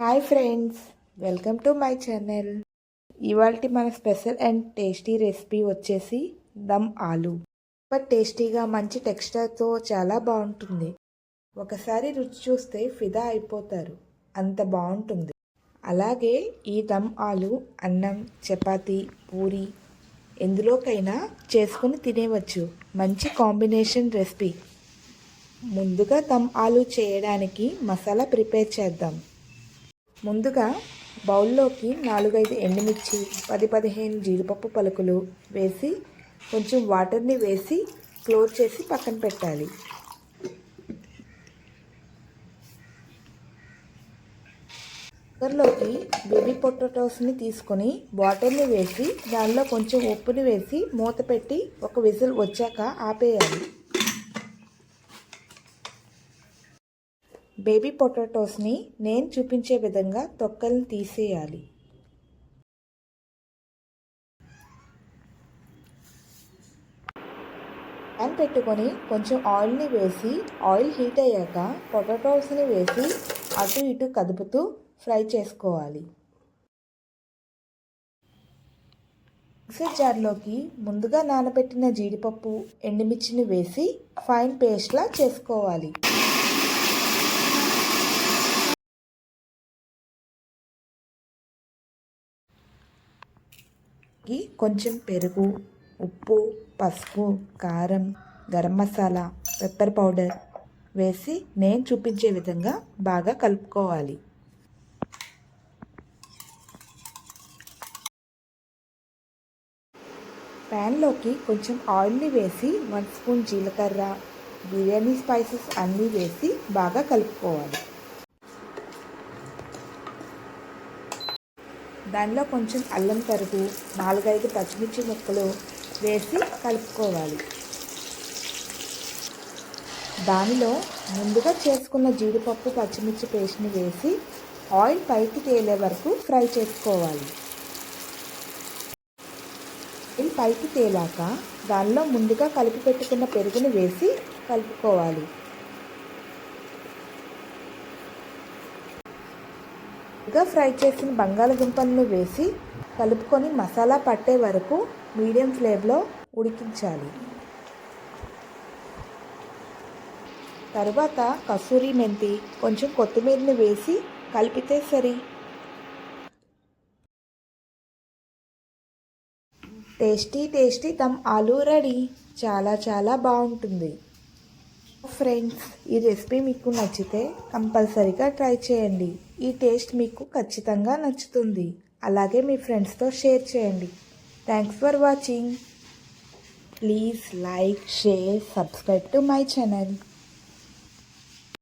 Hi friends welcome to my channel. ఇవాళ మన special and tasty recipe వచ్చేసి దమ్ ఆలు. బట్ టేస్టీగా మంచి టెక్స్చర్తో చాలా బాగుంటుంది. ఒకసారి రుచి చూస్తే ఫిదా అయిపోతారు. అంత బాగుంటుంది. అలాగే ఈ దమ్ ఆలు అన్నం చపాతి పూరి ఎందులోకైనా చేసుకొని తినేవచ్చు. మంచి కాంబినేషన్ రెసిపీ. ముందుగా దమ్ ఆలు చేయడానికి మసాలా ప్రిపేర్ చేద్దాం. ముందుగా బౌల్లోకి నాలుగైదు ఎండుమిర్చి పది పదిహేను జీడిపప్పు పలుకులు వేసి కొంచెం వాటర్ని వేసి క్లోజ్ చేసి పక్కన పెట్టాలి. కుక్కర్లోకి బేబీ పొటాటోస్ని తీసుకొని వాటర్ని వేసి దానిలో కొంచెం ఉప్పుని వేసి మూత పెట్టి ఒక విజిల్ వచ్చాక ఆపేయాలి. బేబీ పొటాటోస్ని నేను చూపించే విధంగా తొక్కల్ని తీసేయాలి. ప్యాన్ పెట్టుకొని కొంచెం ఆయిల్ని వేసి ఆయిల్ హీట్ అయ్యాక పొటాటోస్ని వేసి అటు ఇటు కదుపుతూ ఫ్రై చేసుకోవాలి. మిక్సర్ జార్లోకి ముందుగా నానబెట్టిన జీడిపప్పు ఎండుమిర్చిని వేసి ఫైన్ పేస్ట్లా చేసుకోవాలి. కొంచెం పెరుగు ఉప్పు పసుపు కారం గరం మసాలా పెప్పర్ పౌడర్ వేసి నేను చూపించే విధంగా బాగా కలుపుకోవాలి. ప్యాన్లోకి కొంచెం ఆయిల్ని వేసి వన్ స్పూన్ జీలకర్ర బిర్యానీ స్పైసెస్ అన్నీ వేసి బాగా కలుపుకోవాలి. దానిలో కొంచెం అల్లం తరుగు నాలుగైదు పచ్చిమిర్చి ముక్కలు వేసి కలుపుకోవాలి. దానిలో ముందుగా చేసుకున్న జీడిపప్పు పచ్చిమిర్చి పేస్ట్ని వేసి ఆయిల్ పైకి తేలే వరకు ఫ్రై చేసుకోవాలి. ఆయిల్ పైకి తేలాక దానిలో ముందుగా కలిపి పెట్టుకున్న పెరుగుని వేసి కలుపుకోవాలి. గా ఫ్రై చేసిన బంగాళదుంపలను వేసి కలుపుకొని మసాలా పట్టే వరకు మీడియం ఫ్లేమ్లో ఉడికించాలి. తరువాత కసూరి మెంతి కొంచెం కొత్తిమీరని వేసి కలిపితే సరి. Tasty tasty dum aloo ready. చాలా చాలా బాగుంటుంది. ఫ్రెండ్స్ ఈ రెసిపీ మీకు నచ్చితే కంపల్సరీగా ట్రై చేయండి. ఈ టేస్ట్ మీకు ఖచ్చితంగా నచ్చుతుంది. అలాగే మీ ఫ్రెండ్స్తో షేర్ చేయండి. Thanks for watching please like share subscribe to my channel